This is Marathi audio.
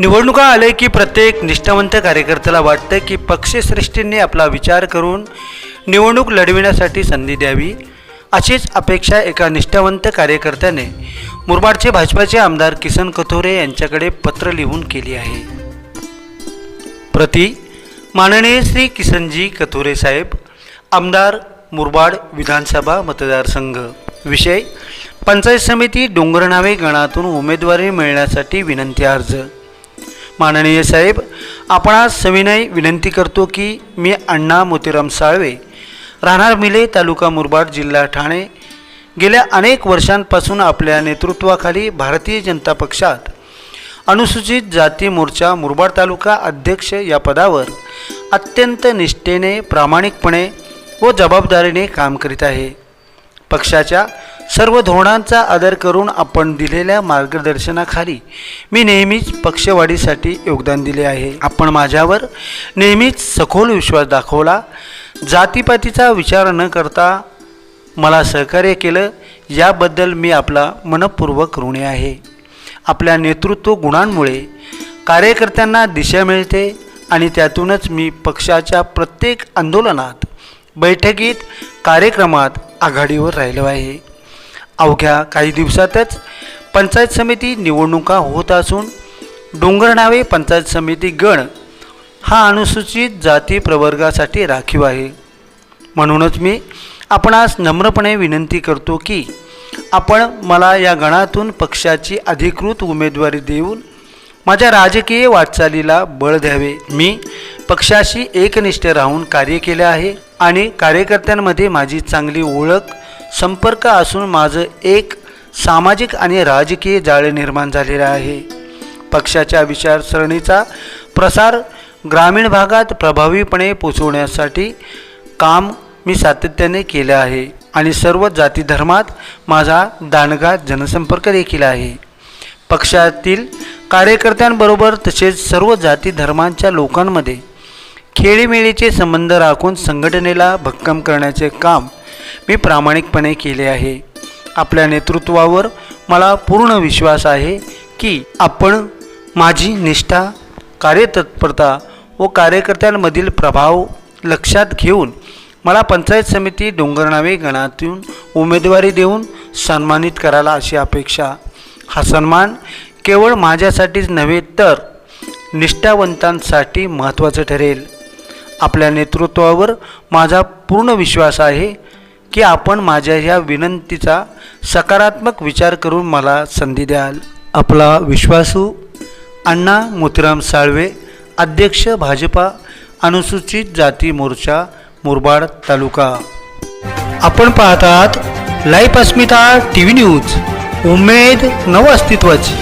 निवडणुका आले की प्रत्येक निष्ठावंत कार्यकर्त्याला वाटतं की पक्षश्रेष्ठींनी आपला विचार करून निवडणूक लढविण्यासाठी संधी द्यावी. अशीच अपेक्षा एका निष्ठावंत कार्यकर्त्याने मुरबाडचे भाजपाचे आमदार किसन कथोरे यांच्याकडे पत्र लिहून केली आहे. प्रति माननीय श्री किसनजी कथोरे साहेब आमदार मुरबाड विधानसभा मतदारसंघ. विषय पंचायत समिती डोंगरनावे गणातून उमेदवारी मिळण्यासाठी विनंती अर्ज. माननीय साहेब आपणास सविनय विनंती करतो की मी अण्णा मोतीराम साळवे राहणार मिले तालुका मुरबाड जिल्हा ठाणे गेल्या अनेक वर्षांपासून आपल्या नेतृत्वाखाली भारतीय जनता पक्षात अनुसूचित जाती मोर्चा मुरबाड तालुका अध्यक्ष या पदावर अत्यंत निष्ठेने प्रामाणिकपणे व जबाबदारीने काम करीत आहे. पक्षाच्या सर्व धोरणांचा आदर करून आपण दिलेल्या मार्गदर्शनाखाली मी नेहमीच पक्षवाढीसाठी योगदान दिले आहे. आपण माझ्यावर नेहमीच सखोल विश्वास दाखवला. जातीपातीचा विचार न करता मला सहकार्य केलं. याबद्दल मी आपला मनपूर्वक ऋणी आहे. आपल्या नेतृत्व गुणांमुळे कार्यकर्त्यांना दिशा मिळते आणि त्यातूनच मी पक्षाच्या प्रत्येक आंदोलनात बैठकीत कार्यक्रमात आघाडीवर राहिलो आहे. अवघ्या काही दिवसातच पंचायत समिती निवडणुका होत असून डोंगरनावे पंचायत समिती गण हा अनुसूचित जाती प्रवर्गासाठी राखीव आहे. म्हणूनच मी आपणास नम्रपणे विनंती करतो की आपण मला या गणातून पक्षाची अधिकृत उमेदवारी देऊन माझ्या राजकीय वाटचालीला बळ द्यावे. मी पक्षाशी एकनिष्ठ राहून कार्य केले आहे आणि कार्यकर्त्यांमध्ये माझी चांगली ओळख संपर्क असून माझं एक सामाजिक आणि राजकीय जाळे निर्माण झालेलं आहे. पक्षाच्या विचारसरणीचा प्रसार ग्रामीण भागात प्रभावीपणे पोचवण्यासाठी काम मी सातत्याने केलं आहे आणि सर्व जाती धर्मात माझा दानगा जनसंपर्क देखील आहे. पक्षातील कार्यकर्त्यांबरोबर तसेच सर्व जाती धर्मांच्या लोकांमध्ये खेळीमेळीचे संबंध राखून संघटनेला भक्कम करण्याचे काम मी प्रामाणिकपणे केले आहे. आपल्या नेतृत्वावर मला पूर्ण विश्वास आहे की आपण माझी निष्ठा कार्यतत्परता व कार्यकर्त्यांमधील प्रभाव लक्षात घेऊन मला पंचायत समिती डोंगरनावे गणातून उमेदवारी देऊन सन्मानित करायला अशी अपेक्षा. हा सन्मान केवळ माझ्यासाठीच नव्हे तर निष्ठावंतांसाठी महत्त्वाचं ठरेल. आपल्या नेतृत्वावर माझा पूर्ण विश्वास आहे की आपण माझ्या ह्या विनंतीचा सकारात्मक विचार करून मला संधी द्याल. आपला विश्वासू अण्णा मोतीराम साळवे अध्यक्ष भाजपा अनुसूचित जाती मोर्चा मुरबाड तालुका. आपण पाहतात life Asmita T V news. उमेद नव अस्तित्वाची